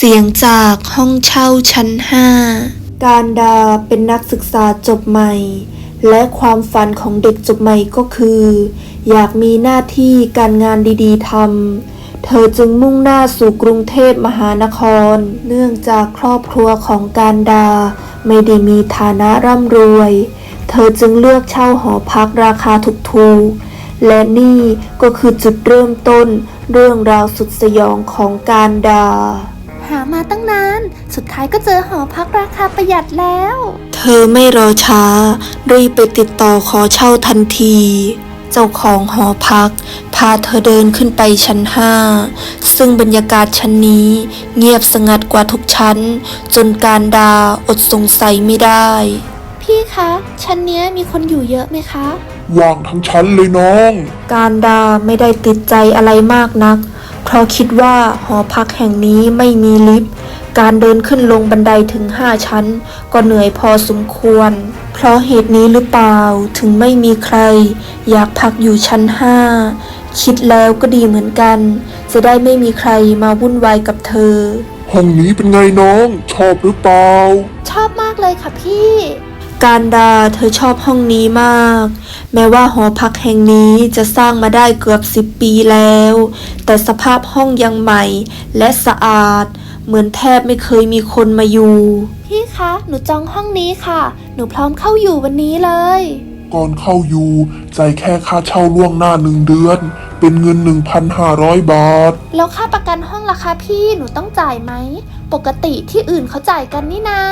เสียงจากห้องเช่าชั้นห้า การดาเป็นนักศึกษาจบใหม่ และความฝันของเด็กจบใหม่ก็คือ อยากมีหน้าที่การงานดีๆทำ เธอจึงมุ่งหน้าสู่กรุงเทพมหานคร เนื่องจากครอบครัวของการดา ไม่ได้มีฐานะร่ำรวย เธอจึงเลือกเช่าหอพักราคาถูกๆ และนี่ก็คือจุดเริ่มต้นเรื่องราวสุดสยองของการดา หามาตั้งนาน สุดท้ายก็เจอหอพักราคาประหยัดแล้ว เธอไม่รอช้า รีบไปติดต่อขอเช่าทันที เจ้าของหอพัก พาเธอเดินขึ้นไปชั้นห้าซึ่งบรรยากาศชั้นนี้ เงียบสงัดกว่าทุกชั้น จนการดาอดสงสัยไม่ได้ พี่คะ ชั้นเนี้ยมีคนอยู่เยอะไหมคะ ว่างทั้งชั้นเลยน้อง การดาไม่ได้ติดใจอะไรมากนัก เพราะคิดว่าหอพักแห่งนี้ไม่มีลิฟต์ การเดินขึ้นลงบันไดถึงห้าชั้น ก็เหนื่อยพอสมควร เพราะเหตุนี้หรือเปล่าถึงไม่มีใคร อยากพักอยู่ชั้นห้าคิดแล้วก็ดีเหมือนกัน จะได้ไม่มีใครมาวุ่นวายกับเธอ ห้องนี้เป็นไงน้อง ชอบหรือเปล่า ชอบมากเลยค่ะพี่ การดาเธอชอบห้องนี้มาก แม้ว่าหอพักแห่งนี้จะสร้างมาได้เกือบสิบปีแล้ว แต่สภาพห้องยังใหม่และสะอาด เหมือนแทบไม่เคยมีคนมาอยู่ พี่คะ หนูจองห้องนี้ค่ะ หนูพร้อมเข้าอยู่วันนี้เลย ก่อนเข้าอยู่จ่ายแค่ค่าเช่าล่วงหน้าหนึ่งเดือน เป็นเงิน 1,500 บาท แล้วค่าประกันห้องล่ะคะพี่ หนูต้องจ่ายไหม ปกติที่อื่นเขาจ่ายกันนี่นา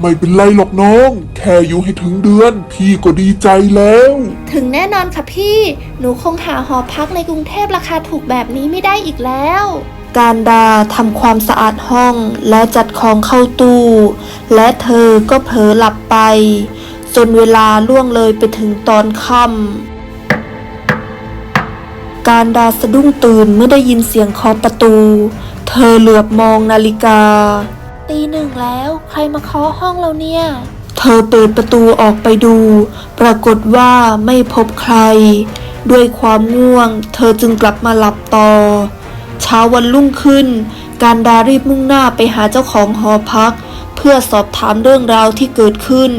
ไม่เป็นไรหรอกน้อง แค่อยู่ให้ถึงเดือน พี่ก็ดีใจแล้ว ถึงแน่นอนค่ะพี่ หนูคงหาหอพักในกรุงเทพราคาถูกแบบนี้ไม่ได้อีกแล้ว การดาทำความสะอาดห้องและจัดของเข้าตู้ และเธอก็เผลอหลับไป จนเวลาล่วงเลยไปถึงตอนค่ำการดาสะดุ้งตื่นเมื่อได้ยินเสียงเคาะประตู เธอเหลือบมองนาฬิกา ตีหนึ่งแล้ว ใครมาเคาะห้องเราเนี่ย เธอเปิดประตูออกไปดู ปรากฏว่าไม่พบใคร ด้วยความง่วง เธอจึงกลับมาหลับต่อ เช้าวันรุ่งขึ้น การดารีบมุ่งหน้าไปหาเจ้าของหอพัก เพื่อสอบถามเรื่องราวที่เกิดขึ้น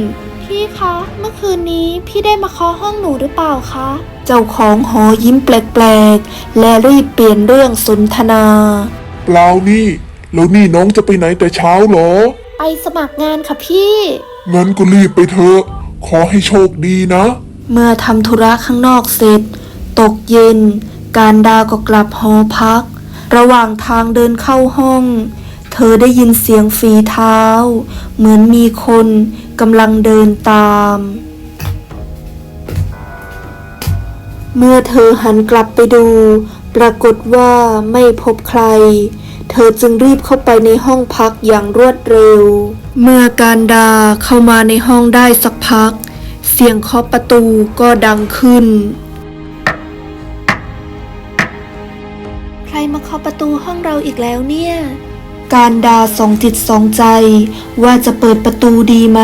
พี่คะ เมื่อคืนนี้พี่ได้มาเคาะห้องหนูหรือเปล่าคะ เจ้าของหอยิ้มแปลกๆ และรีบเปลี่ยนเรื่องสนทนา เปล่านี่ แล้วนี่น้องจะไปไหนแต่เช้าเหรอ ไปสมัครงานค่ะพี่ งั้นก็รีบไปเถอะ ขอให้โชคดีนะ เมื่อทำธุระข้างนอกเสร็จ ตกเย็น การดาก็กลับหอพัก ระหว่างทางเดินเข้าห้อง เธอได้ยินเสียงฝีเท้า เหมือนมีคนกำลังเดินตาม เมื่อเธอหันกลับไปดู ปรากฏว่าไม่พบใคร เธอจึงรีบเข้าไปในห้องพักอย่างรวดเร็ว เมื่อการดาเข้ามาในห้องได้สักพัก เสียงเคาะประตูก็ดังขึ้น ใครมาเคาะประตูห้องเราอีกแล้วเนี่ย การดาสองจิตสองใจ ว่าจะเปิดประตูดีไหม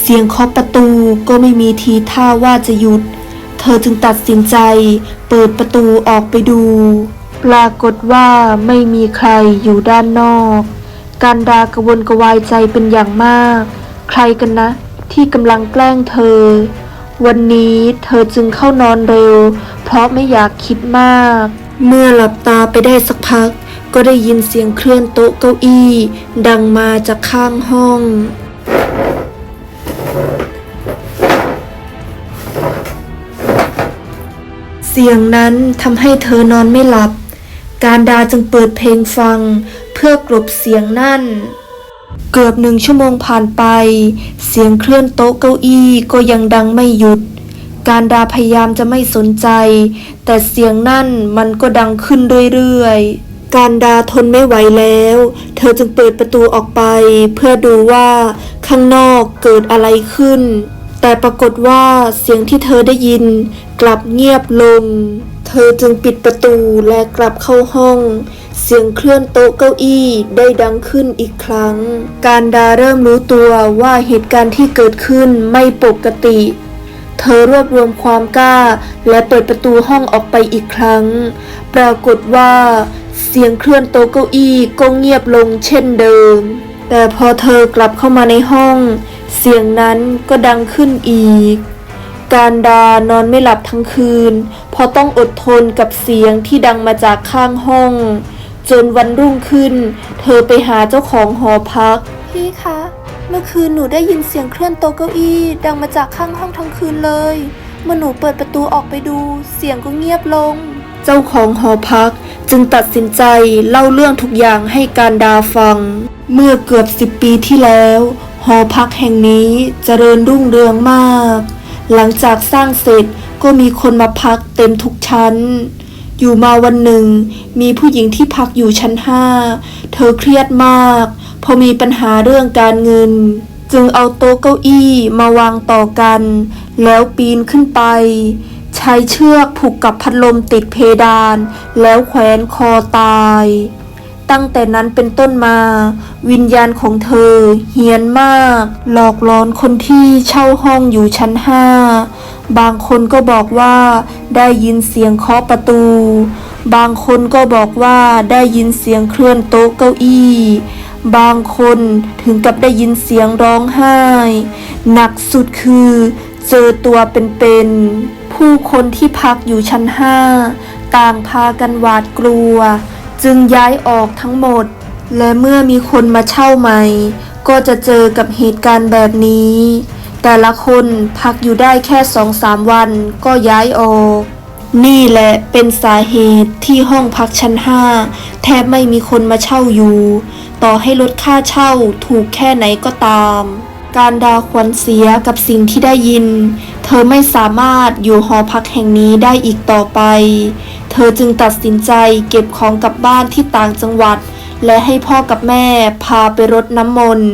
เสียงเคาะประตูก็ไม่มีทีท่าว่าจะหยุดเเธอจึงตัดสินใจ เปิดประตูออกไปดู ปรากฏว่าไม่มีใครอยู่ด้านนอก การดากระวนกระวายใจเป็นอย่างมาก ใครกันนะ ที่กำลังแกล้งเธอ วันนี้เธอจึงเข้านอนเร็ว เพราะไม่อยากคิดมาก เมื่อหลับตาไปได้สักพัก ก็ได้ยินเสียงเคลื่อนโต๊ะเก้าอี้ ดังมาจากข้างห้อง เสียงนั้นทำให้เธอนอนไม่หลับ การดาจึงเปิดเพลงฟัง เพื่อกลบเสียงนั่น เกือบหนึ่งชั่วโมงผ่านไป เสียงเคลื่อนโต๊ะเก้าอี้ก็ยังดังไม่หยุด การดาพยายามจะไม่สนใจ แต่เสียงนั่นมันก็ดังขึ้นเรื่อยๆ การดาทนไม่ไหวแล้ว เธอจึงเปิดประตูออกไป เพื่อดูว่าข้างนอกเกิดอะไรขึ้น แต่ปรากฏว่าเสียงที่เธอได้ยิน กลับเงียบลง เธอจึงปิดประตูและกลับเข้าห้อง เสียงเคลื่อนโต๊ะเก้าอี้ได้ดังขึ้นอีกครั้ง การดาเริ่มรู้ตัวว่าเหตุการณ์ที่เกิดขึ้นไม่ปกติ เธอรวบรวมความกล้า และเปิดประตูห้องออกไปอีกครั้ง ปรากฏว่า เสียงเคลื่อนโต๊ะเก้าอี้ก็เงียบลงเช่นเดิม แต่พอเธอกลับเข้ามาในห้อง เสียงนั้นก็ดังขึ้นอีก การดานอนไม่หลับทั้งคืน เพราะต้องอดทนกับเสียงที่ดังมาจากข้างห้อง จนวันรุ่งขึ้น เธอไปหาเจ้าของหอพัก พี่คะ เมื่อคืนหนูได้ยินเสียงเคลื่อนโต๊ะเก้าอี้ ดังมาจากข้างห้องทั้งคืนเลย เมื่อหนูเปิดประตูออกไปดู เสียงก็เงียบลง เจ้าของหอพักจึงตัดสินใจเล่าเรื่องทุกอย่างให้การดาฟัง เมื่อเกือบสิบปีที่แล้ว หอพักแห่งนี้เจริญรุ่งเรืองมาก หลังจากสร้างเสร็จก็มีคนมาพักเต็มทุกชั้น อยู่มาวันหนึ่ง มีผู้หญิงที่พักอยู่ชั้นห้า เธอเครียดมากเพราะมีปัญหาเรื่องการเงิน จึงเอาโต๊ะเก้าอี้มาวางต่อกัน แล้วปีนขึ้นไป ใช้เชือกผูกกับพัดลมติดเพดาน แล้วแขวนคอตาย ตั้งแต่นั้นเป็นต้นมา วิญญาณของเธอ เฮี้ยนมาก หลอกหลอนคนที่เช่าห้องอยู่ชั้นห้าบางคนก็บอกว่าได้ยินเสียงเคาะประตู บางคนก็บอกว่าได้ยินเสียงเคลื่อนโต๊ะเก้าอี้ บางคนถึงกับได้ยินเสียงร้องไห้ หนักสุดคือเจอตัวเป็นๆ ผู้คนที่พักอยู่ชั้นห้าต่างพากันหวาดกลัว จึงย้ายออกทั้งหมด และเมื่อมีคนมาเช่าใหม่ ก็จะเจอกับเหตุการณ์แบบนี้ แต่ละคนพักอยู่ได้แค่สองสามวันก็ย้ายออก นี่แหละเป็นสาเหตุที่ห้องพักชั้นห้าแทบไม่มีคนมาเช่าอยู่ ต่อให้ลดค่าเช่าถูกแค่ไหนก็ตามการดาขวัญเสียกับสิ่งที่ได้ยิน เธอไม่สามารถอยู่หอพักแห่งนี้ได้อีกต่อไป เธอจึงตัดสินใจเก็บของกลับบ้านที่ต่างจังหวัด และให้พ่อกับแม่พาไปรดน้ำมนต์